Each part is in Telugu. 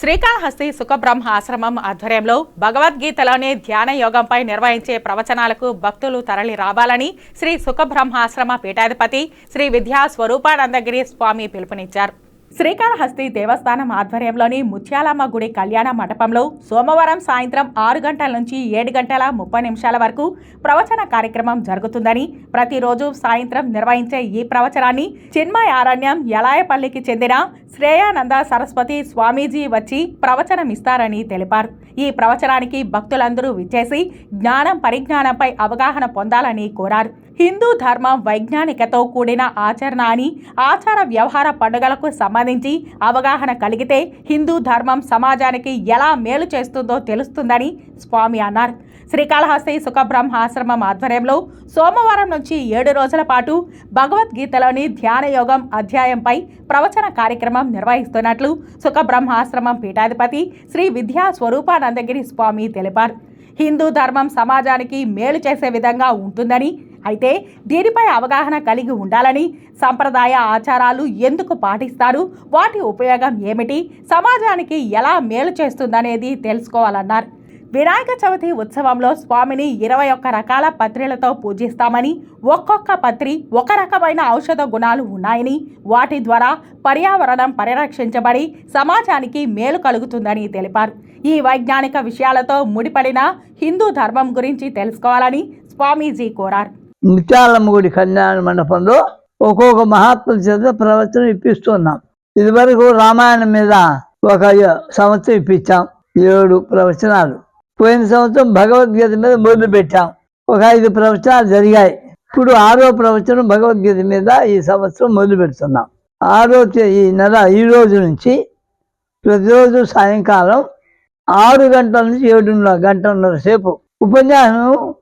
శ్రీకాళహస్తి సుఖబ్రహ్మ ఆశ్రమం ఆధ్వర్యంలో భగవద్గీతలోని ధ్యాన యోగంపై నిర్వహించే ప్రవచనాలకు భక్తులు తరలి రావాలని శ్రీ సుఖబ్రహ్మ ఆశ్రమ పీఠాధిపతి శ్రీ విద్యా స్వరూపానందగిరి స్వామి పిలుపునిచ్చారు. శ్రీకాళహస్తి దేవస్థానం ఆధ్వర్యంలోని ముత్యాలమ్మ గుడి కళ్యాణ మండపంలో సోమవారం సాయంత్రం ఆరు గంటల నుంచి ఏడు గంటల ముప్పై నిమిషాల వరకు ప్రవచన కార్యక్రమం జరుగుతుందని ప్రతిరోజు సాయంత్రం నిర్వహించే ఈ ప్రవచనాన్ని చిన్మయ ఆరణ్యం యలాయపల్లికి చెందిన శ్రేయానంద సరస్వతి స్వామీజీ వచ్చి ప్రవచనం ఇస్తారని తెలిపారు. ఈ ప్రవచనానికి భక్తులందరూ విచ్చేసి జ్ఞానం పరిజ్ఞానంపై అవగాహన పొందాలని కోరారు. హిందూ ధర్మం వైజ్ఞానికతో కూడిన ఆచరణ అని ఆచార వ్యవహార పండుగలకు సంబంధించి అవగాహన కలిగితే హిందూ ధర్మం సమాజానికి ఎలా మేలు చేస్తుందో తెలుస్తుందని స్వామి అన్నారు. శ్రీకాళహస్తి సుఖబ్రహ్మ ఆశ్రమం ఆధ్వర్యంలో సోమవారం నుంచి ఏడు రోజుల పాటు భగవద్గీతలోని ధ్యాన యోగం అధ్యాయంపై ప్రవచన కార్యక్రమం నిర్వహిస్తున్నట్లు సుఖబ్రహ్మాశ్రమం పీఠాధిపతి శ్రీ విద్యా స్వరూపానందగిరి స్వామి తెలిపారు. హిందూ ధర్మం సమాజానికి మేలు చేసే విధంగా ఉంటుందని అయితే దీనిపై అవగాహన కలిగి ఉండాలని సంప్రదాయ ఆచారాలు ఎందుకు పాటిస్తారు? వాటి ఉపయోగం ఏమిటి? సమాజానికి ఎలా మేలు చేస్తుందనేది తెలుసుకోవాలన్నారు. వినాయక చవితి ఉత్సవంలో స్వామిని ఇరవై ఒక్క రకాల పత్రిలతో పూజిస్తామని ఒక్కొక్క పత్రి ఒక రకమైన ఔషధ గుణాలు ఉన్నాయని వాటి ద్వారా పర్యావరణం పరిరక్షించబడి సమాజానికి మేలు కలుగుతుందని తెలిపారు. ఈ వైజ్ఞానిక విషయాలతో ముడిపడిన హిందూ ధర్మం గురించి తెలుసుకోవాలని స్వామీజీ కోరారు. ముత్యాలమ్మగుడి కళ్యాణ మండపంలో ఒక్కొక్క మహాత్ముల చేత ప్రవచనం ఇప్పిస్తున్నాం. ఇదివరకు రామాయణం మీద ఒక సంవత్సరం ఇప్పించాం. ఏడు ప్రవచనాలు. పోయిన సంవత్సరం భగవద్గీత మీద మొదలు పెట్టాం. ఒక ఐదు ప్రవచనాలు జరిగాయి. ఇప్పుడు ఆరో ప్రవచనం భగవద్గీత మీద ఈ సంవత్సరం మొదలు పెడుతున్నాం. ఆరో ఈ నెల ఈ రోజు నుంచి ప్రతిరోజు సాయంకాలం ఆరు గంటల నుంచి ఏడున్నర గంటన్నర సేపు ఉపన్యాసం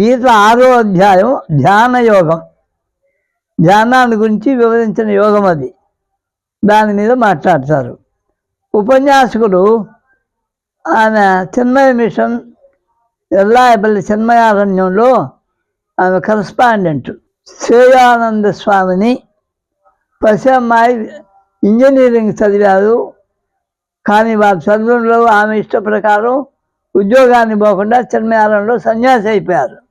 గీత ఆరో అధ్యాయం ధ్యాన యోగం. ధ్యానాన్ని గురించి వివరించిన యోగం అది. దాని మీద మాట్లాడతారు. ఉపన్యాసకుడు ఆమె చిన్మయ మిషన్ ఎల్లాయపల్లి చిన్మయారణ్యంలో ఆమె కరస్పాండెంట్. శ్రేయానంద స్వామిని పసి ఇంజనీరింగ్ చదివారు. కానీ వారి చదువులో ఆమె ఇష్ట ప్రకారం ఉద్యోగాన్ని పోకుండా చిన్మయాలంలో సన్యాసి అయిపోయారు.